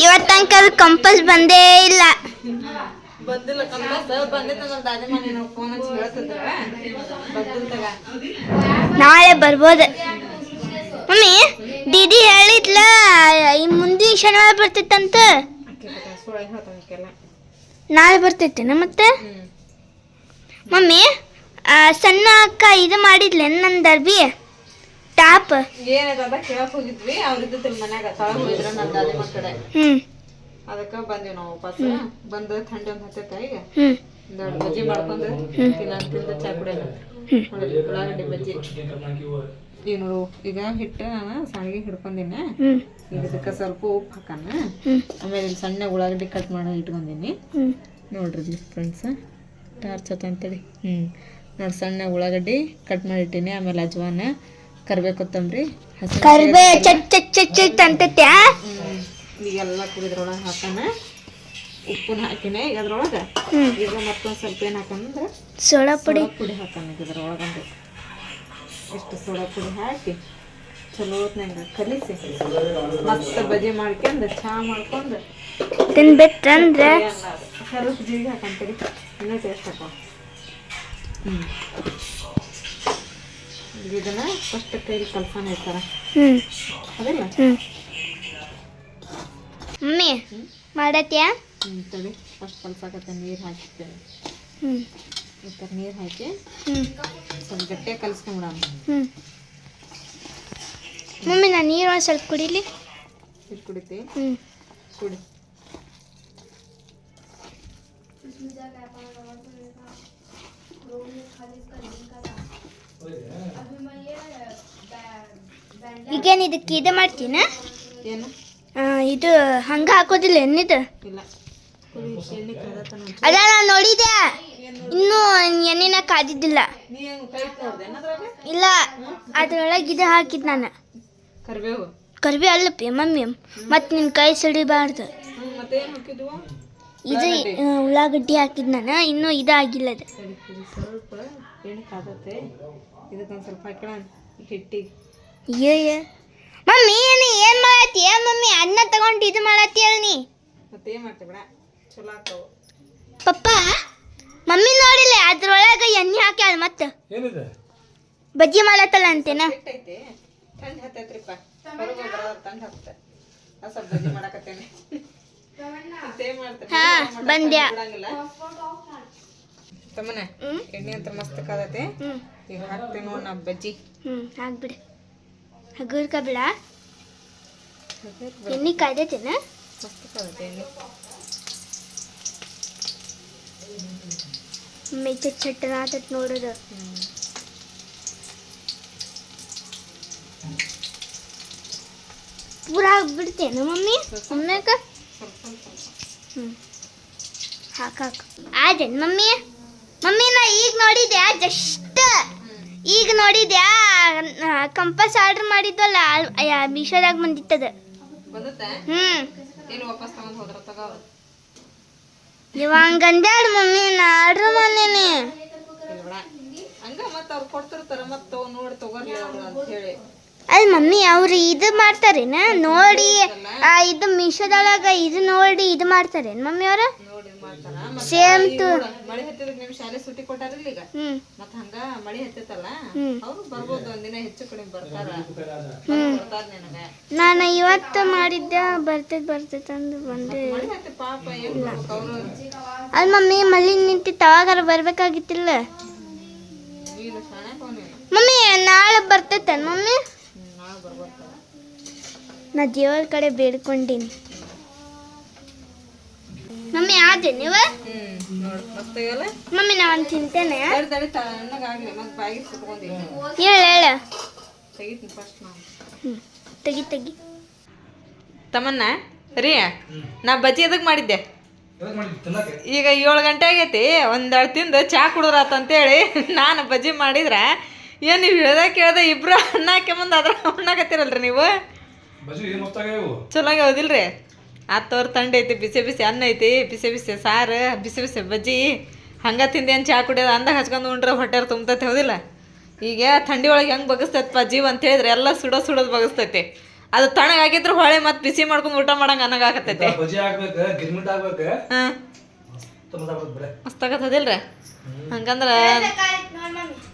ಇವತ್ತು ತನಕ ಅದು ಕಂಪಸ್ ಬಂದೇ ಇಲ್ಲ. ಬಂದಿಲ್ಲ ಕಂಪಸ್. ಬಂದಿತ್ತು ಫೋನ್ ನಾಳೆ ಬರ್ಬೋದು. ಮಮ್ಮಿ ದೀದಿ ಹೇಳಿದ್ಲ ಈ ಮುಂದಿನ ಶನಿವಾರ ಬರ್ತಿತ್ತಂತ? ನಾಳೆ ಬರ್ತೈತೇನ ಮತ್ತೆ? ಮಮ್ಮಿ ಸಣ್ಣ ಅಕ್ಕ ಇದು ಮಾಡಿದ್ಲೆ ನನ್ನ ದರ್ಬಿ? ಟಾಪ್ ಏನದ ಕೇಳಕ್ ಹೋಗಿದ್ವಿ. ಅವ್ರಿದ್ದ ಮನ್ಯಾಗ ತಳಗ ಹೋಗಿದ್ರ ನನ್ನ ದಾದಿ ಮನೆ ಕಡೆ. ಹ್ಞೂ ಅದಕ್ಕ ಬಂದಿವಿ ನಾವು ವಾಪಸ್. ಬಂದ ಥಂಡಿ ಒಂದ್ ಹತ್ತೈತ ಈಗ. ದೊಡ್ಡ ಬಜ್ಜಿ ಮಾಡ್ಕೊಂಡು ತಿನ್ನ ತಿಂದ ಚಾ ಕುಡಿಯೋಣ ಉಳ್ಳಾಗಡ್ಡಿ ಬಜ್ಜಿ. ಏನು ಈಗ ಹಿಟ್ಟು ನಾನು ಸಣ್ಣಗೆ ಹಿಡ್ಕೊಂಡಿನ. ಈಗ ಇದಕ್ಕೆ ಸ್ವಲ್ಪ ಉಪ್ಪು ಹಾಕಣ ಆಮೇಲೆ ಇಲ್ಲಿ ಸಣ್ಣ ಉಳ್ಳಾಗಡ್ಡಿ ಕಟ್ ಮಾಡಿ ಇಟ್ಕೊಂಡಿನಿ. ನೋಡ್ರಿ ಫ್ರೆಂಡ್ಸ್ ಟಾರ್ಚ್ ಅಂತೇಳಿ ಹ್ಞೂ ನೋಡಿ ಸಣ್ಣ ಉಳ್ಳಾಗಡ್ಡಿ ಕಟ್ ಮಾಡಿ ಇಟ್ಟೀನಿ ಆಮೇಲೆ ಅಜ್ವಾನ ಕರಿಬೇವು ಕೊತ್ತಂಬರಿ ಕರ್ಬೇ ಚಟ್ ಚಟ್ ಚಟ್ ಚಟ್ ಅಂತೈತೆ ಹ್ಮ್. ಈಗೆಲ್ಲ ಕುಡಿದ್ರೊಳಗೆ ಹಾಕೋಣ. ಉಪ್ಪನ್ನ ಈಗ ಅದ್ರೊಳಗೆ ಈಗ ಮತ್ತೊಂದು ಸ್ವಲ್ಪ ಏನು ಹಾಕಂದ್ರೆ ಸೋಡಾ ಪುಡಿ. ಪುಡಿ ಹಾಕೋಣ ಇದ್ರೊಳಗಂದು ಎಷ್ಟು ಸೋಡಾ ಪುಡಿ ಹಾಕಿ ಚಲೋ ಹೊತ್ನಾಗ ಕಲಿಸಿ. ಮತ್ತೆ ಬಜೆ ಮಾಡ್ಕೊಂಡು ಚಹಾ ಮಾಡ್ಕೊಂಡು. ತಿನ್ಬಿಟ್ರಂದ್ರೆ ಸ್ವಲ್ಪ ಜೀರಿಗೆ ಹಾಕೊಂತೀರಿ ಇನ್ನೂ ಟೇಸ್ಟ್ ಹಾಕೋ. ಹ್ಞೂ ಇದನ್ನ ಫಸ್ಟ್ ಕೈಲಿ ಕಲ್ಸಾನ ಇರ್ತಾರೆ ಅದಲ್ಲ? ಮಮ್ಮಿ ಮಾಡತ್ಯಾ? ತಡಿ. ಫಸ್ಟ್ ಕಲ್ಸಾಕತ್ತೆ ನೀರು ಈ ಥರ ನೀರು ಹಾಕಿ ಹ್ಞೂ ಸ್ವಲ್ಪ ಗಟ್ಟಿಯಾಗಿ ಕಲಿಸ್ಕೊಂಬಿಡೋಣ ಹ್ಞೂ ಮಮ್ಮಿ ನಾನು ನೀರು ಒಂದು ಸ್ವಲ್ಪ ಕುಡಿಲಿ. ನೀರು ಕುಡಿತಿ? ಹ್ಞೂ ಕುಡಿ ಈಗೇನು ಇದಕ್ಕೆ ಇದು ಮಾಡ್ತೀನ? ಏನು? ಇದು ಹಂಗ ಹಾಕೋದಿಲ್ಲ ಏನಿದು ಅದ ನಾನು ನೋಡಿದೆ ಇನ್ನೂ ಎಣ್ಣೆನ ಕಾದಿದ್ದಿಲ್ಲ. ಇಲ್ಲ ಅದ್ರೊಳಗೆ ಇದು ಹಾಕಿದ್ ನಾನು. ಕರ್ಬಿ ಅಲ್ಲಪ್ಪಿ ಮಮ್ಮಿ ಮತ್ತು ನಿನ್ನ ಕೈ ಸಿಡಿಬಾರ್ದು. ಇದು ಉಳ್ಳಾಗಡ್ಡಿ. ಹಾಕಿದ್ ನಾನು. ಇನ್ನೂ ಇದು ಆಗಿಲ್ಲ ಅದು ಇದಕ್ಕೊಂದು ಸ್ವಲ್ಪ ಹಾಕೋಣ. ಹಿಟ್ಟಿಗೆ ಏ ಮಮ್ಮಿ ನೀ ಏನು ಮಾಡತ್ತೀಯ? ಮಮ್ಮಿ ಅನ್ನ ತಗೊಂಡು ಇದು ಮಾಡತ್ತೀಯ ನೀ. ಮತ್ತೆ ಏನು ಮಾಡ್ತೀವಿ ಬಿಡ? ಚಲೋ ಆಗ್ತಾವು. ಪಪ್ಪ ಮಮ್ಮಿ ನೋಡಿಲ್ಲ ಅದ್ರೊಳಗೆ ಎಣ್ಣೆ ಹಾಕ್ಯಾಳ ಮತ್ತೆ ಏನಿದೆ? ಬಜ್ಜಿ ಮಾಡತ್ತಲ್ಲ ಅಂತೇನ? ಹಿಟ್ಟೈತಿ ಥಂಡಿ ಹತ್ತೈತ್ರಿಪ್ಪ ಹೊರಗೆ ಬರೋದು ಥಂಡಿ ಆ ಸ್ವಲ್ಪ ಬಜ್ಜಿ ಮಾಡಕತ್ತೇನೆ. ಮತ್ತೇನ್ ಮಾಡ್ತೀನಿ? ಹಾ, ಬಂದ್ಯಾ. ಬಿಡಂಗಿಲ್ಲ. ತಮ್ಮನೆ ಎಣ್ಣೆ ಅಂತ ಮಸ್ತ್ ಕಾದತೆ. ಈಗ ಹಾಕ್ತೀನಿ ನೋಡಿ ನಾ ಬಜ್ಜಿ. ಹ್ಞೂ ಹಾಕ್ಬಿಡ. ಹಗುರ್ಕ ಬಿಡ. ಎಣ್ಣೆ ಕಾಯ್ದೈತೇನ? ಮಸ್ತ್ ಕಾದತೆ ಎಣ್ಣೆ. ಮೆಚ್ಚ ಚಟ್ಟನ ಆತತ್ ನೋಡೋದು. ಪೂರ ಹಾಕ್ಬಿಡ್ತೇನ ಮಮ್ಮಿ? ಸುಮ್ಮನೆಕ ಹಾಕ ಹಾಕ. ಹ್ಞೂ ಆದೇನು ಮಮ್ಮಿ? ಮಮ್ಮಿ ನಾ ಈಗ ನೋಡಿದ್ಯಾ? ಜಸ್ಟ್ ಈಗ ನೋಡಿದ್ಯಾ? ಕಂಪಸ್ ಆರ್ಡರ್ ಮಾಡಿದ್ವಲ್ಲ ಮೀಶೋದಾಗ ಬಂದಿತ್ತದ. ಹ್ಮ್. ಹ್ಞೂ ಏನು ವಾಪಸ್ ತಗೊಂಡ್ ಹೋದ್ರ ತಗೋ ಇವ ಹಂಗಂದ್ಯಾಡ ಮಮ್ಮಿ ನಾ ಆರ್ಡರ್ ಮಾಡೇನಿ ಅಲ್ಲಿ ಮಮ್ಮಿ ಅವ್ರು ಇದು ಮಾಡ್ತಾರೇನ? ನೋಡಿ ಇದು ಮೀಶೋದೊಳಗ ಇದು ನೋಡಿ ಇದು ಮಾಡ್ತಾರೇನು ಮಮ್ಮಿ ಅವ್ರ? ಸೇಮ್ ಟು ಇವ್ರು ಮಳಿ ಹತ್ತಿದಕ್ ನಿಮ್ ಶಾಲೆ ಸುಟ್ಟಿ ಕೊಟ್ಟಾರಿಲ್ಲ ಈಗ? ಹ್ಞೂ ಮತ್ತ ಹಂಗ ಮಳಿ ಹತ್ತೈತಲ್ಲ? ಹ್ಮ್. ಅವ್ರು ಬರ್ಬೋದು ಒಂದಿನ ಹೆಚ್ಚು ಕಡಿಮೆ ಬರ್ತಾರ. ಬರ್ತಾರ ನಿನಗ. ನಾನು ಇವತ್ತು ಮಾಡಿದ್ದೆ ಬರ್ತೈತೆ ಬರ್ತೈತೆ ಅಂದು ಬಂದೆ. ಮಳಿ ಹತ್ತಿ ಪಾಪ ಏನ್ ಮಾಡ್ಬೇಕು ಅವ್ರು? ಅಲ್ಲಿ ಮಮ್ಮಿ ಮಲ್ಲಿ ನಿಂತಿತ್ತು ಅವಾಗಾರ ಬರ್ಬೇಕಾಗಿತ್ತಿಲ್ಲ. ಶಾಣೆ ಮಮ್ಮಿ ನಾಳೆ ಬರ್ತೈತೆ ಮಮ್ಮಿ? ಹ್ಮ್ ನಾಳೆ ಬರ್ಬೋದ ನಾ ದೇವರ ಕಡೆ ಬೇಡ್ಕೊಂಡೀನಿ. ಮಮ್ಮಿ ಆದೆ ನೀವ? ಮಮ್ಮಿ ನಾನು ತಿಂತೇನೆ. ಹೇಳ ಹೇಳ. ತೆಗಿ ತೆಗಿ. ತಮ್ಮನ್ನ ರೀ ನಾ ಬಜ್ಜಿ ಎದಕ್ ಮಾಡಿದ್ದೆ? ಈಗ ಏಳು ಗಂಟೆ ಆಗೈತಿ ಒಂದೆರಡು ತಿಂದು ಚಾ ಕುಡಿದ್ರಾತಂತೇಳಿ ನಾನು ಬಜ್ಜಿ ಮಾಡಿದ್ರೆ ಏನು ನೀವು ಹೇಳ್ದ ಕೇಳ್ದ ಇಬ್ರು ಅನ್ನ ಹಾಕ್ಯಂಬಂದು ಅದ್ರ ಉಣ್ಣಾಕತ್ತೀರಲ್ರಿ ನೀವು? ಬಜ್ಜಿ ಏನು ಮಸ್ತಾಗ ಇವು ಚಲೋ ಹೌದಿಲ್ರಿ? ಆತವ್ರ ತಂಡ ಐತಿ ಬಿಸಿ ಬಿಸಿ ಅನ್ನ ಐತಿ ಬಿಸಿ ಬಿಸಿ ಸಾರು ಬಿಸಿ ಬಿಸಿ ಬಜ್ಜಿ. ಹಂಗ ತಿಂದೇನು ಚಾ ಕುಡಿಯೋದು? ಅಂದಾಗ ಹಚ್ಕೊಂಡು ಉಂಡ್ರೆ ಹೊಟ್ಟೆ ತುಂಬ್ತೈತೆ ಹೌದಿಲ್ಲ? ಈಗ ಥಂಡಿ ಒಳಗೆ ಹೆಂಗೆ ಬಗಸ್ತೈತಪ್ಪ ಜೀವ ಅಂತ ಹೇಳಿದ್ರೆ ಎಲ್ಲ ಸುಡೋ ಸುಡೋದು ಬಗಸ್ತೈತಿ. ಅದು ತಣ್ಣಗಾಗಿದ್ರೆ ಹೊಳೆ ಮತ್ತೆ ಬಿಸಿ ಮಾಡ್ಕೊಂಡು ಊಟ ಮಾಡಂಗೆ ಅನ್ನಗಾಕತ್ತೈತೆ ಹಾಂ. ಮಸ್ತ್ ಮಸಾಲೆ ಬರೇ ಮಸ್ತಾಗತ್ತದಿಲ್ರಿ ಹಂಗಂದ್ರೆ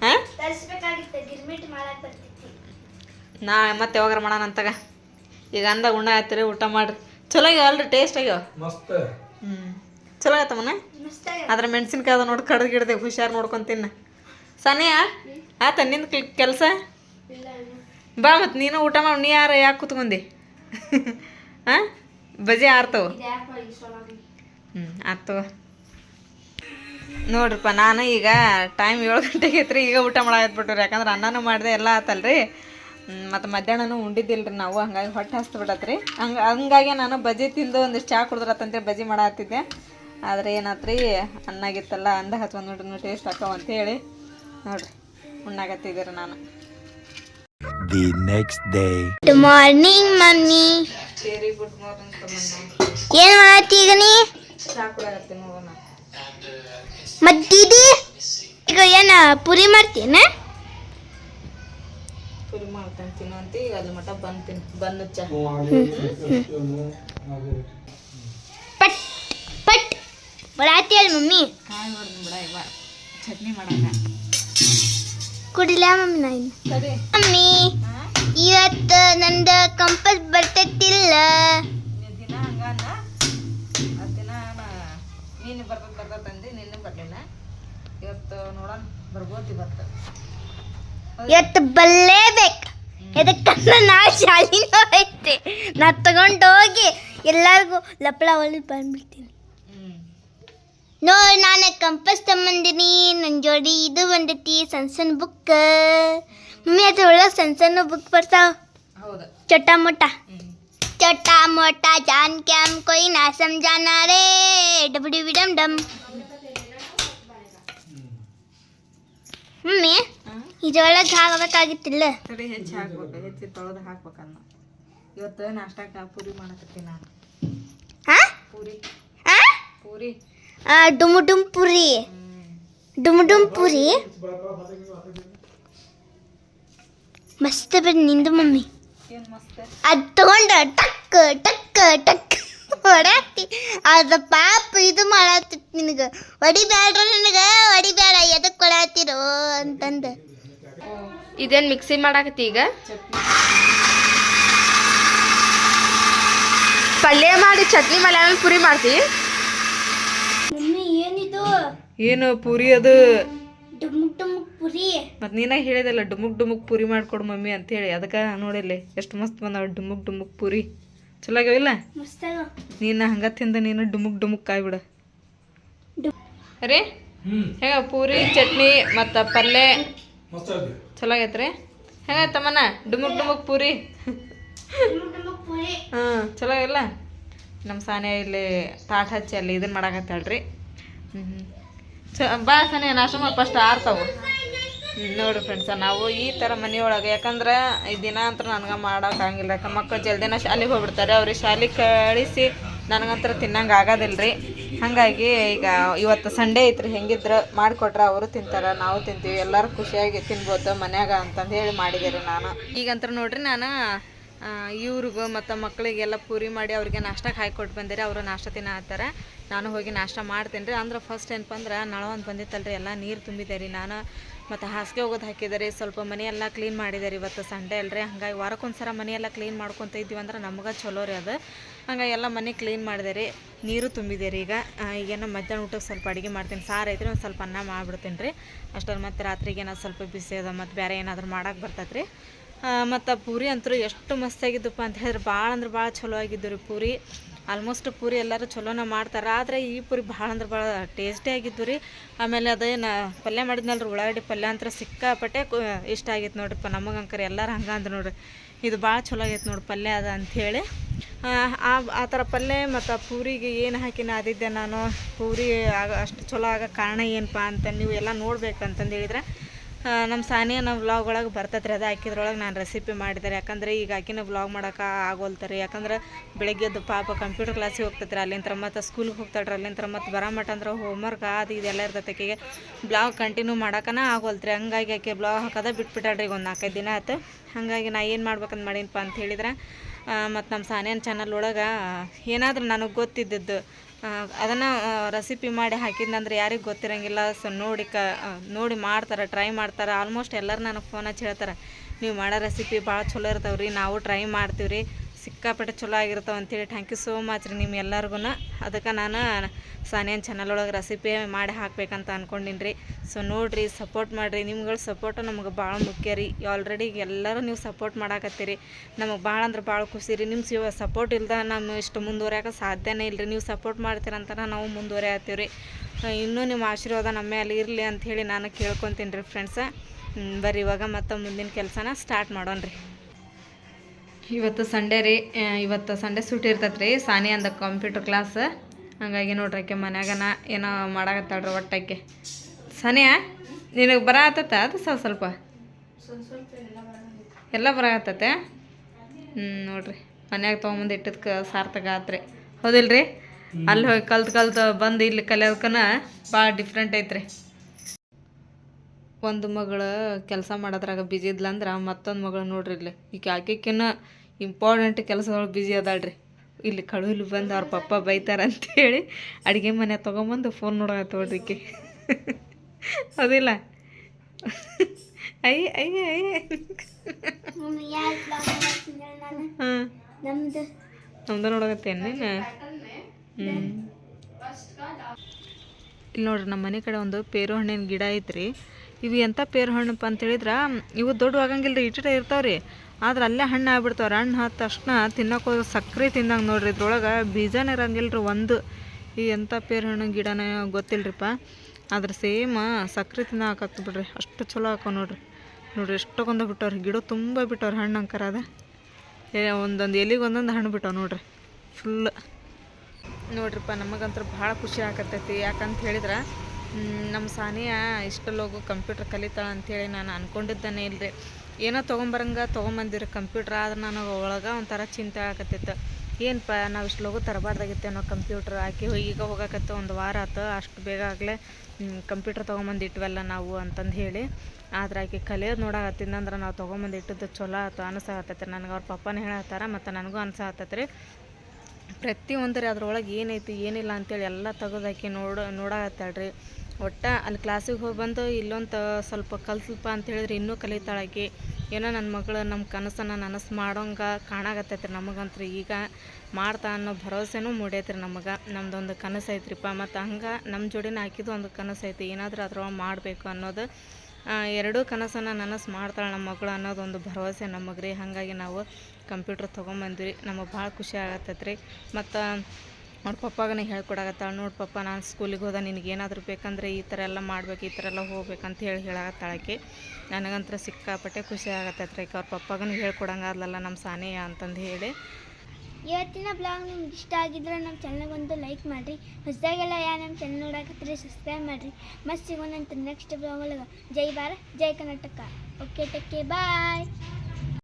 ಹಾಂ? ನಾ ಮತ್ತೆ ಯಾವಾಗ ಮಾಡೋಣ ಅಂತಗ? ಈಗ ಅಂದಾಗ ಉಣ್ಣ ಆಯ್ತಿರಿ ಊಟ ಮಾಡ್ರಿ. ಚಲೋ ಆಗ್ಯಾವ ಅಲ್ರಿ ಟೇಸ್ಟ್ ಆಗ್ಯಾವ? ಮಸ್ತ್. ಹ್ಞೂ ಚಲೋ ಆಯ್ತಮ್ಮನ ಮಸ್ತಾಗ ಅದ್ರ ಮೆಣಸಿನ್ಕಾಯಿ ನೋಡಿ ಕಡ್ದು ಗಿಡದೆ ಹುಷಾರು ನೋಡ್ಕೊಂಡ್ ತಿನ್ನ. ಸನಿಯ ಆತ ನಿಂದ ಕೆಲಸ? ಬಾ ಮತ್ತೆ ನೀನು ಊಟ ಮಾಡಿ. ನೀ ಯಾರ ಯಾಕೆ ಕೂತ್ಕೊಂಡಿ ಹಾಂ ಬಜಿ ಆರ್ತವ? ಹ್ಞೂ ಆತವ ನೋಡ್ರಿಪ್ಪ ನಾನು ಈಗ ಟೈಮ್ ಏಳು ಗಂಟೆಗೆ ಐತ್ರಿ ಈಗ ಊಟ ಮಾಡಾಕತ್ಬಿಟ್ರಿ ಯಾಕಂದ್ರೆ ಅನ್ನನೂ ಮಾಡಿದೆ ಎಲ್ಲ ಆತಲ್ರಿ. ಮತ್ತು ಮಧ್ಯಾಹ್ನನೂ ರೀ ನಾವು ಹಂಗಾಗಿ ಹೊಟ್ಟೆ ಹಸ್ತು ಬಿಡತ್ರಿ ಹಂಗೆ ಹಂಗಾಗಿ ನಾನು ಬಜಿ ತಿಂದು ಒಂದಿಷ್ಟು ಚಾ ಕುಡಿದ್ರತ್ತಂತೇಳಿ ಬಜಿ ಮಾಡತ್ತಿದ್ದೆ. ಆದರೆ ಏನಾತ್ರಿ ಅನ್ನಾಗಿತ್ತಲ್ಲ ಅಂದ ಹಚ್ಕೊಂಡು ನೋಡ್ರಿ ಟೇಸ್ಟ್ ಹಾಕವ ಅಂತೇಳಿ. ನೋಡ್ರಿ ಉಣ್ಣಾಗತ್ತಿದ್ದೀರಿ ನಾನು. The next day good morning mummy. Very good morning ಏನ್ ಮಾಡತ್ತಿ ಈಗ ನೀ? ಚಾ ಕುಡಾಕತ್ತೀನಿ ಮತ್ತೆ ಮತ್ತಿದಿ ಈಗ ಏನ ಪುರಿ ಮಾಡ್ತೀನ ಪುರಿ ಮಾಡ್ತೇನೆ ತಿನ್ನಂತಿ ಈಗ ಅಲ್ಲಿ ಮಟ ಬಂದು ತಿನ್ ಬಂದು ಚಹಾ ಪಟ್. ಪಟ್ ಮಾಡತ್ತಿ ಅಲ್ಲ ಮಮ್ಮಿ. ಕಾಯಿ ಹೊಡೆದು ಬಿಡ ಇವ. ಚಟ್ನಿ ಮಾಡಕ. ಕುಡಿಲ ಮಮ್ಮಿ ನಾ ಇನ್ನು. ಸರಿ. ಮಮ್ಮಿ ಇವತ್ತು ನಂದು ಕಂಪಸ್ ಬರ್ತೈತಿಲ್ಲ ದಿನ ಆ ದಿನ ನೀನು ಬರ್ತದ ಬರ್ತದಂದು ನಿನ್ನೆ ಬರಲಿಲ್ಲ. ಇವತ್ತು ನೋಡೋಣ ಬರ್ಬೋದು ಇವತ್ತು. ಇವತ್ತು ಬಲ್ಲೇಬೇಕು ಎದಕ್ಕಂದ್ರೆ ನಾ ಶಾಲಿನ ಹೋಯ್ತೆ ನಾ ತಗೊಂಡು ಹೋಗಿ ಎಲ್ಲರಿಗೂ ಲಪ್ಪಳ ಒಳ್ಳೆ ಬಂದ್ಬಿಡ್ತೀನಿ ನೋಡಿ ನಾನು ಕಂಪಸ್ ತಗೊಂಬಂದಿನಿ ನನ್ನ ಜೋಡಿ ಇದು ಬಂದೈತಿ ಸಣ್ಣ ಸಣ್ಣ ಬುಕ್ ಮಮ್ಮಿ ಅದ್ರ ಒಳಗೆ ಸಣ್ಣ ಸಣ್ಣ ಬುಕ್ ಬರ್ತಾವ ಚೊಟ್ಟ ಮೊಟ್ಟ ಚೊಟ್ಟ ಮೊಟ್ಟ ಜಾನ್ ಕ್ಯಾಮ್ ಕೊಯ್ ನಾ ಸಮಜಾನ ರೇ ಡಬ್ಲ್ಯೂ ಡಮ್ ಡಮ್ ಇದ್ರೊಳಗೆ ಹಾಕಬೇಕಾಗಿತ್ತಿಲ್ಲ. ತಡಿ ಹೆಚ್ಚು ಹಾಕ್ಬೇಕು ಹೆಚ್ಚು ತೊಳೆದು ಹಾಕ್ಬೇಕನ್ನ. ಇವತ್ತು ನಾಷ್ಟಕ್ಕೆ ಪೂರಿ ಮಾಡಕತ್ತೀನಿ ನಾನು. ಹಾ? ಪೂರಿ. ಹಾ? ಪೂರಿ. ಡುಮ್ ಡುಮ್ ಪೂರಿ. ಡುಮ್ ಡುಮು ಪುರಿ? ಮಸ್ತ್ ಬಿಡ್ ನಿಂದು ಮಮ್ಮಿ. ಅದು ತಗೊಂಡ ಟಕ್ ಟಕ್ ಟಕ್ ಹೊಡಾತಿ ಅದ ಪಾಪ ಇದು ಮಾಡತ್ತಿತ್ ನಿನಗ. ಹೊಡಿಬ್ಯಾಡ್ರ ನನಗ ಹೊಡಿಬ್ಯಾಡ ಎದಕ್ ಕೊಡಾತಿರೋ ಅಂತಂದ. ಇದೇನ್ ಮಿಕ್ಸಿ ಮಾಡಾಕತ್ತಿ ಈಗ? ಪಲ್ಯ ಮಾಡಿ ಚಟ್ನಿ ಮೇಲೆ ಆಮೇಲೆ ಪುರಿ ಮಾಡ್ತೀವಿ ಏನು ಪುರಿ ಅದು? ಡುಮುಕ್ ಡುಮುಕ್ ಪುರಿ. ಮತ್ತು ನೀನಾಗ ಹೇಳಿದಲ್ಲ ಡುಮುಕ್ ಡುಮುಕ್ ಪೂರಿ ಮಾಡ್ಕೊಡು ಮಮ್ಮಿ ಅಂತ ಹೇಳಿ ಅದಕ್ಕೆ ನೋಡಿಲ್ಲ ಎಷ್ಟು ಮಸ್ತ್ ಬಂದವ ಡುಮುಕ್ ಡುಮುಕ್ ಪುರಿ. ಚಲೋ ಆಗ್ಯಾವಿಲ್ಲ ಮಸ್ತಾಗ ನೀನು ಹಂಗ ತಿಂದ ನೀನು ಡುಮುಕ್ ಡುಮುಕ್ ಕಾಯ್ಬಿಡ ರೀ ಹೇಗ ಪೂರಿ ಚಟ್ನಿ ಮತ್ತು ಪಲ್ಯ? ಮಸ್ತ್ ಆಗಿ ಚಲೋ ಆಗೈತ್ರಿ ಹೇಗ ತಮ್ಮನ ಡುಮುಕ್ ಡುಮುಕ್ ಪೂರಿ. ಹಾಂ ಚಲೋ ಇಲ್ಲ ನಮ್ಮ ಸಾನೆ ಇಲ್ಲಿ ತಾಟ್ ಹಚ್ಚಿ ಅಲ್ಲಿ ಇದನ್ನ ಮಾಡಾಕತ್ತಾಳ್ರಿ ಹ್ಞೂ ಚ ಬಾ ಸಾನೆ ಮಾಡಿ ಫಸ್ಟ್ ಆರ್ತಾವು ನೋಡಿರಿ ಫ್ರೆಂಡ್ಸ ನಾವು ಈ ಥರ ಮನೆಯೊಳಗೆ ಯಾಕಂದ್ರೆ ಈ ದಿನ ಅಂತ ನನಗೆ ಮಾಡೋಕ್ಕಾಗಿಲ್ಲ ಯಾಕಂದ್ರೆ ಮಕ್ಕಳು ಜಲ್ದಿನ ಶಾಲೆಗೆ ಹೋಗ್ಬಿಡ್ತಾರೆ. ಅವ್ರಿಗೆ ಶಾಲೆಗೆ ಕಳಿಸಿ ನನಗಂತರ ತಿನ್ನಂಗೆ ಆಗೋದಿಲ್ಲ ರೀ ಹಾಗಾಗಿ ಈಗ ಇವತ್ತು ಸಂಡೇ ಐತ್ರಿ ಹೆಂಗಿದ್ರೆ ಮಾಡಿಕೊಟ್ರೆ ಅವರು ತಿಂತಾರೆ, ನಾವು ತಿಂತೀವಿ. ಎಲ್ಲರೂ ಖುಷಿಯಾಗಿ ತಿನ್ಬೋದು ಮನ್ಯಾಗ ಅಂತಂದು ಹೇಳಿ ಮಾಡಿದೆ ನಾನು. ಈಗಂತರ ನೋಡ್ರಿ ನಾನು ಇವ್ರಿಗೂ ಮತ್ತು ಮಕ್ಕಳಿಗೆಲ್ಲ ಪೂರಿ ಮಾಡಿ ಅವ್ರಿಗೆ ನಾಷ್ಟಕ್ಕೆ ಹಾಕಿ ಕೊಟ್ಟು ಬಂದಿರಿ, ಅವರು ನಾಷ್ಟ ತಿನ್ನತ್ತಾರ ನಾನು ಹೋಗಿ ನಾಷ್ಟ ಮಾಡ್ತೀನಿ ರೀ ಅಂದ್ರೆ ಫಸ್ಟ್ ಏನಪ್ಪ ಅಂದ್ರೆ ನಳವಂತ ಬಂದಿತ್ತಲ್ರಿ, ಎಲ್ಲ ನೀರು ತುಂಬಿದೆ ರೀ. ನಾನು ಮತ್ತು ಹಾಸಿಗೆ ಹೋಗೋದು ಹಾಕಿದ್ದಾರೆ. ಸ್ವಲ್ಪ ಮನೆಯೆಲ್ಲ ಕ್ಲೀನ್ ಮಾಡಿದ್ದಾರೆ ಇವತ್ತು ಸಂಡೇ ಅಲ್ರಿ. ಹಂಗಾಗಿ ವಾರಕ್ಕೊಂದ್ಸರ ಮನೆಯೆಲ್ಲ ಕ್ಲೀನ್ ಮಾಡ್ಕೊತ ಇದ್ದೀವಿ ಅಂದ್ರೆ ನಮಗೆ ಚಲೋ ರೀ ಅದು. ಹಂಗಾಗಿ ಎಲ್ಲ ಮನೆ ಕ್ಲೀನ್ ಮಾಡಿದೆ ನೀರು ತುಂಬಿದೆ ರೀ ಈಗ. ಈಗ ನಮ್ಮ ಮಧ್ಯಾಹ್ನ ಊಟಕ್ಕೆ ಸ್ವಲ್ಪ ಅಡುಗೆ ಮಾಡ್ತೀನಿ. ಸಾರು ಐತ್ರಿ, ಒಂದು ಸ್ವಲ್ಪ ಅನ್ನ ಮಾಡಿಬಿಡ್ತೀನಿ ರೀ. ಅಷ್ಟರಲ್ಲಿ ಮತ್ತು ರಾತ್ರಿಗೆ ಏನಾದ್ರು ಸ್ವಲ್ಪ ಬಿಸಿ ಅದ, ಮತ್ತು ಬೇರೆ ಏನಾದರೂ ಮಾಡೋಕ್ಕೆ ಬರ್ತೈತೆ ರೀ. ಮತ್ತು ಪೂರಿ ಅಂತೂ ಎಷ್ಟು ಮಸ್ತಾಗಿದ್ದಪ್ಪ ಅಂತ ಹೇಳಿದ್ರೆ ಭಾಳ ಅಂದ್ರೆ ಭಾಳ ಚಲೋ ಆಗಿದ್ದು ರೀ ಪೂರಿ. ಆಲ್ಮೋಸ್ಟ್ ಪೂರಿ ಎಲ್ಲರೂ ಚಲೋನ ಮಾಡ್ತಾರೆ. ಆದರೆ ಈ ಪೂರಿ ಭಾಳ ಅಂದ್ರೆ ಭಾಳ ಟೇಸ್ಟಿ ಆಗಿದ್ದು ರೀ. ಆಮೇಲೆ ಅದೇನು ಪಲ್ಯ ಮಾಡಿದ್ನಲ್ರಿ, ಉಳ್ಳಾಗಡ್ಡಿ ಪಲ್ಯ ಅಂತ ಸಿಕ್ಕಾಪಟ್ಟೆ ಇಷ್ಟ ಆಗಿತ್ತು ನೋಡ್ರಿಪ್ಪ ನಮಗೆ ಅಂಕರ್ ಎಲ್ಲರೂ ಹಂಗೆ ಅಂದ್ರೆ ನೋಡ್ರಿ. ಇದು ಭಾಳ ಚಲೋ ಆಗೈತೆ ನೋಡಿ ಪಲ್ಯ ಅದ ಅಂಥೇಳಿ ಆ ಆ ಥರ ಪಲ್ಯ ಮತ್ತು ಪೂರಿಗೆ ಏನು ಹಾಕಿ ನಾದಿದ್ದೆ ನಾನು. ಪೂರಿ ಆಗ ಅಷ್ಟು ಚಲೋ ಆಗೋ ಕಾರಣ ಏನಪ್ಪ ಅಂತ ನೀವು ಎಲ್ಲ ನೋಡ್ಬೇಕಂತಂದು ಹೇಳಿದ್ರೆ. ನಮ್ಮ ಸಾನಿಯ ನಾವು ವ್ಲಾಗ್ ಒಳಗೆ ಬರ್ತೈತೆ ಅದು ಹಾಕಿದ್ರೊಳಗೆ ನಾನು ರೆಸಿಪಿ ಮಾಡಿದ್ದಾರೆ ಯಾಕಂದ್ರೆ ಈಗ ಆಕಿನ ವ್ಲಾಗ್ ಮಾಡೋಕೆ ಆಗೋಲ್ತಾರೆ ಯಾಕಂದ್ರೆ ಬೆಳಗ್ಗೆ ಎದ್ದು ಪಾಪ ಕಂಪ್ಯೂಟರ್ ಕ್ಲಾಸಿಗೆ ಹೋಗ್ತೈತ್ರಿ ಅಲ್ಲಿಂದ ಮತ್ತು ಸ್ಕೂಲ್ಗೆ ಹೋಗ್ತಾಳ್ರಿ ಅಲ್ಲಿಂದ ಮತ್ತು ಬರೋ ಮಟ್ಟ ಅಂದ್ರೆ ಹೋಮ್ವರ್ಕ್ ಅದು ಇದೆಲ್ಲ ಇರ್ತೈತೆ ಆಕೆಗೆ. ಬ್ಲಾಗ್ ಕಂಟಿನ್ಯೂ ಮಾಡೋಕನ ಆಗೋಲ್ತ್ರಿ ಹಂಗಾಗಿ ಆಕೆ ಬ್ಲಾಗ್ ಹಾಕೋದ ಬಿಟ್ಬಿಟ್ಟಾಳ್ರಿ ಈಗ ಒಂದು ನಾಲ್ಕೈದು ದಿನ ಆಯ್ತು ಹಾಗಾಗಿ ನಾ ಏನು ಮಾಡ್ಬೇಕಂತ ಮಾಡೀನಪ್ಪ ಅಂತ ಹೇಳಿದ್ರೆ. ಮತ್ತು ನಮ್ಮ ಸಾನಿಯನ್ ಚಾನಲ್ ಒಳಗೆ ಏನಾದರೂ ನನಗೆ ಗೊತ್ತಿದ್ದದ್ದು ಅದನ್ನು ರೆಸಿಪಿ ಮಾಡಿ ಹಾಕಿದ್ನಂದ್ರೆ ಯಾರಿಗೂ ಗೊತ್ತಿರಂಗಿಲ್ಲ. ಸೊ ನೋಡಿ ಕ ನೋಡಿ ಮಾಡ್ತಾರೆ ಟ್ರೈ ಮಾಡ್ತಾರೆ. ಆಲ್ಮೋಸ್ಟ್ ಎಲ್ಲರೂ ನನಗೆ ಫೋನ್ ಹಚ್ಚಿ ಹೇಳ್ತಾರೆ, ನೀವು ಮಾಡೋ ರೆಸಿಪಿ ಭಾಳ ಚಲೋ ಇರ್ತಾವೆ ನಾವು ಟ್ರೈ ಮಾಡ್ತೀವಿ ರೀ ಸಿಕ್ಕಾಪಟ್ಟೆ ಚಲೋ ಆಗಿರ್ತಾವೆ ಅಂತೇಳಿ ಥ್ಯಾಂಕ್ ಯು ಸೋ ಮಚ್ ರೀ ನಿಮ್ಮ ಎಲ್ಲರಿಗೂ ಅದಕ್ಕೆ ನಾನು ಸಾನಿಯನ್ ಚಾನಲ್ ಒಳಗೆ ರೆಸಿಪಿ ಮಾಡಿ ಹಾಕ್ಬೇಕಂತ ಅಂದ್ಕೊಂಡಿನಿ ರೀ. ಸೊ ನೋಡಿರಿ ಸಪೋರ್ಟ್ ಮಾಡಿರಿ. ನಿಮ್ಗಳ ಸಪೋರ್ಟು ನಮಗೆ ಭಾಳ ಮುಖ್ಯ ರೀ. ಆಲ್ರೆಡಿ ಎಲ್ಲರೂ ನೀವು ಸಪೋರ್ಟ್ ಮಾಡಾಕತ್ತೀರಿ. ನಮಗೆ ಭಾಳ ಅಂದ್ರೆ ಭಾಳ ಖುಷಿ ರೀ. ನಿಮ್ಮ ಸಿವ ಸಪೋರ್ಟ್ ಇಲ್ದ ನಮ್ಮ ಇಷ್ಟು ಮುಂದುವರ್ಯಾಕೆ ಸಾಧ್ಯನೇ ಇಲ್ಲ ರೀ ನೀವು ಸಪೋರ್ಟ್ ಮಾಡ್ತೀರಂತ ನಾವು ಮುಂದುವರೆ ಆಗ್ತೀವಿ ರೀ ಇನ್ನೂ ನಿಮ್ಮ ಆಶೀರ್ವಾದ ನಮ್ಮ ಮೇಲೆ ಇರಲಿ ಅಂಥೇಳಿ ನಾನು ಕೇಳ್ಕೊತೀನಿ ರೀ ಫ್ರೆಂಡ್ಸ ಬರ್ರಿ ಇವಾಗ ಮತ್ತೆ ಮುಂದಿನ ಕೆಲಸನ ಸ್ಟಾರ್ಟ್ ಮಾಡೋಣ ರೀ ಇವತ್ತು ಸಂಡೇ ರೀ ಇವತ್ತು ಸಂಡೇ ಸೂಟಿ ಇರ್ತೈತೆ ರೀ ಸಾನಿ ಅಂದ ಕಂಪ್ಯೂಟರ್ ಕ್ಲಾಸ್ ಹಂಗಾಗಿ ನೋಡ್ರಿ ಆಕೆ ಮನ್ಯಾಗನ ಏನೋ ಮಾಡಾಕತ್ತಾಳ್ರಿ ಒಟ್ಟಕ್ಕೆ ಸಾನಿಯಾ ನಿನಗೆ ಬರತ್ತತ್ತ ಅದು ಸ್ವಲ್ಪ ಸ್ವಲ್ಪ? ಎಲ್ಲ ಬರತ್ತತೆ ಹ್ಞೂ ನೋಡ್ರಿ. ಮನ್ಯಾಗ ತೊಗೊಂಬಂದು ಇಟ್ಟಿದ್ಕೆ ಸಾರ್ಥಕ ಆತ್ರಿ. ಹೌದಿಲ್ರಿ? ಅಲ್ಲಿ ಹೋಗಿ ಕಲ್ತು ಕಲ್ತು ಬಂದು ಇಲ್ಲಿ ಕಲಿಯೋದಕ್ಕನ ಭಾಳ ಡಿಫ್ರೆಂಟ್ ಐತ್ರಿ. ಒಂದು ಮಗಳು ಕೆಲಸ ಮಾಡೋದ್ರಾಗ ಬಿಜಿ ಇದ್ಲಂದ್ರೆ ಮತ್ತೊಂದು ಮಗಳು ನೋಡ್ರಿ ಇಲ್ಲಿ. ಈಗ ಆಕೆಕಿನ್ನ ಇಂಪಾರ್ಟೆಂಟ್ ಕೆಲಸದೊಳಗೆ ಬ್ಯುಸಿ ಅದಾಳ್ರಿ. ಇಲ್ಲಿ ಕಳುಹಿಲಿ ಬಂದು ಅವ್ರ ಪಪ್ಪ ಬೈತಾರೆ ಅಂತೇಳಿ ಅಡುಗೆ ಮನೆ ತೊಗೊಂಬಂದು ಫೋನ್ ನೋಡಕತ್ತ ನೋಡ್ರಿ ಅದಿಲ್ಲ ಹೌದಿಲ್ಲ? ಅಯ್ಯ ಅಯ್ಯ ಹಾಂ. ನಮ್ದು. ನಮ್ದು ನೋಡಕತ್ತೇನು ನೀನು? ಹ್ಞೂ ಇಲ್ಲಿ ನೋಡ್ರಿ ನಮ್ಮ ಮನೆ ಕಡೆ ಒಂದು ಪೇರು ಹಣ್ಣಿನ ಗಿಡ ಐತ್ರಿ. ಇವು ಎಂಥ ಪೇರು ಹಣ್ಣಪ್ಪ ಅಂತ ಹೇಳಿದ್ರೆ ಇವು ದೊಡ್ಡ ಆಗಂಗಿಲ್ಲ ರೀ ಇಟ್ಟಿಟ ಇರ್ತಾವ್ರಿ. ಆದ್ರೆ ಅಲ್ಲೇ ಹಣ್ಣು ಆಗ್ಬಿಡ್ತಾವ್ರಿ. ಹಣ್ಣು ಹತ್ತ ತಕ್ಷಣ ತಿನ್ನೋಕೆ ಸಕ್ಕರೆ ತಿಂದಂಗೆ ನೋಡ್ರಿ. ಇದ್ರೊಳಗೆ ಬೀಜನೇ ಇರಂಗಿಲ್ಲ ರೀ ಒಂದು. ಈ ಎಂಥ ಪೇರು ಹಣ್ಣು ಗಿಡನೇ ಗೊತ್ತಿಲ್ರಿಪ್ಪ. ಆದ್ರೆ ಸೇಮ್ ಸಕ್ಕರೆ ತಿನ್ನಾಕತ್ತು ಬಿಡ್ರಿ. ಅಷ್ಟು ಚಲೋ ಹಾಕೋ ನೋಡ್ರಿ. ನೋಡ್ರಿ ಎಷ್ಟೊಂದು ಬಿಟ್ಟವ್ರಿ. ಗಿಡ ತುಂಬ ಬಿಟ್ಟವ್ರಿ ಹಣ್ಣು ಅಂಕರ ಅದ ಒಂದೊಂದು ಎಲಿಗೆ ಒಂದೊಂದು ಹಣ್ಣು ಬಿಟ್ಟವ್ ನೋಡ್ರಿ. ಫುಲ್ ನೋಡ್ರಿಪ್ಪ, ನಮಗಂತೂ ಭಾಳ ಖುಷಿ ಆಗತ್ತೈತಿ ಯಾಕಂತ ಹೇಳಿದ್ರೆ ನಮ್ಮ ಸಾನಿಯಾ ಲೋಗು ಕಂಪ್ಯೂಟರ್ ಕಲಿತಾಳೆ ಅಂಥೇಳಿ ನಾನು ಅಂದ್ಕೊಂಡಿದ್ದಾನೆ ಇಲ್ರಿ. ಏನೋ ತೊಗೊಂಬರಂಗೆ, ತೊಗೊಂಬಂದಿರಿ ಕಂಪ್ಯೂಟ್ರ್ ಆದ್ರೆ ನನಗೆ ಒಳಗೆ ಒಂಥರ ಚಿಂತೆ ಆಗತ್ತಿತ್ತು. ಏನಪ್ಪ ನಾವು ಇಷ್ಟು ಲೋಗು ತರಬಾರ್ದಾಗಿತ್ತೇನೋ ಕಂಪ್ಯೂಟ್ರ್ ಹಾಕಿ ಈಗ ಹೋಗಕತ್ತ, ಒಂದು ವಾರ ಆತು, ಅಷ್ಟು ಬೇಗ ಆಗಲೇ ಕಂಪ್ಯೂಟ್ರ್ ತೊಗೊಂಬಂದು ಇಟ್ವಲ್ಲ ನಾವು ಅಂತಂದು ಹೇಳಿ. ಆದ್ರೆ ಆಕೆ ಕಲಿಯೋದು ನೋಡಕತ್ತಿಂದಂದ್ರೆ ನಾವು ತೊಗೊಂಬಂದು ಇಟ್ಟಿದ್ದು ಚಲೋ ಆಯ್ತು ಅನಿಸಾಕತ್ತೈತೆ ನನಗೆ ಅವ್ರ ಪಪ್ಪನೇ ಹೇಳತ್ತಾರ, ಮತ್ತು ನನಗೂ ಅನ್ಸಾಕತ್ತೈತೆ ರೀ ಪ್ರತಿಯೊಂದು ರೀ ಅದ್ರೊಳಗೆ ಏನೈತಿ, ಏನಿಲ್ಲ ಅಂತೇಳಿ ಎಲ್ಲ ತೆಗೆದಾಕಿ ನೋಡ, ನೋಡಾಕತ್ತಾಳ್ರಿ. ಒಟ್ಟು ಅಲ್ಲಿ ಕ್ಲಾಸಿಗೆ ಹೋಗಿ ಬಂದು ಇಲ್ಲೊಂದು ಸ್ವಲ್ಪ ಕಲ್ಸಲ್ಪ ಅಂತ ಹೇಳಿದ್ರೆ ಇನ್ನೂ ಕಲಿತಾಳಾಕಿ. ಏನೋ ನನ್ನ ಮಗಳು ನಮ್ಮ ಕನಸನ್ನು ನನಸು ಮಾಡೋಂಗೆ ಕಾಣಾಕತ್ತೈತ್ರಿ ನಮಗಂತ್ರಿ. ಈಗ ಮಾಡ್ತಾ ಅನ್ನೋ ಭರವಸೆನೂ ಮೂಡೈತ್ರಿ ನಮಗೆ. ನಮ್ದೊಂದು ಕನಸು ಐತ್ರಿಪ್ಪ ಮತ್ತು ಹಂಗೆ ನಮ್ಮ ಜೋಡಿನ ಹಾಕಿದ್ದು ಒಂದು ಕನಸು ಐತಿ. ಏನಾದರೂ ಅದ್ರೊಳಗೆ ಮಾಡಬೇಕು ಅನ್ನೋದು ಎರಡೂ ಕನಸನ್ನು ನನಸು ಮಾಡ್ತಾಳೆ ನಮ್ಮ ಮಗಳು ಅನ್ನೋದೊಂದು ಭರವಸೆ ನಮಗೆ ರೀ ಹಾಗಾಗಿ ನಾವು ಕಂಪ್ಯೂಟ್ರ್ ತೊಗೊಂಬಂದ್ವಿ. ನಮಗೆ ಭಾಳ ಖುಷಿ ಆಗತ್ತೈತ್ರಿ. ಮತ್ತು ಅವ್ರ ಪಪ್ಪಾಗನೇ ಹೇಳ್ಕೊಡಾಗತ್ತಾಳೆ ನೋಡಿ ಪಪ್ಪ, ನಾನು ಸ್ಕೂಲಿಗೆ ಹೋದ ನಿನಗೆ ಏನಾದರೂ ಬೇಕಂದ್ರೆ ಈ ಥರ ಎಲ್ಲ ಮಾಡ್ಬೇಕು, ಈ ಥರ ಎಲ್ಲ ಹೋಗ್ಬೇಕಂತ ಹೇಳಿ ಹೇಳಾಗತ್ತಾಳಕ್ಕೆ ನನಗಂತ್ರ ಸಿಕ್ಕಾಪಟ್ಟೆ ಖುಷಿ ಆಗತ್ತೆ ರೀ ಅವ್ರ ಪಪ್ಪಾಗನೂ ಹೇಳ್ಕೊಡಂಗಾದ್ಲಲ್ಲ ನಮ್ಮ ಸಾನಿಯ ಅಂತಂದು ಹೇಳಿ. ಇವತ್ತಿನ ಬ್ಲಾಗ್ ನಿಮ್ಗೆ ಇಷ್ಟ ಆಗಿದ್ರೆ ನಮ್ಮ ಚಾನಲ್ಗೆ ಒಂದು ಲೈಕ್ ಮಾಡಿರಿ, ಹೊಸದಾಗೆಲ್ಲ ಯಾ ನಮ್ಮ ಚಾನಲ್ ನೋಡಕತ್ತೀರಿ ಸಬ್ಸ್ಕ್ರೈಬ್ ಮಾಡಿರಿ. ಮತ್ತೆ ಸಿಗೋಣಂತ ನೆಕ್ಸ್ಟ್ ಬ್ಲಾಗ್ ಒಳಗೆ. ಜೈ ಭಾರತ್, ಜೈ Karnataka. Okay take care bye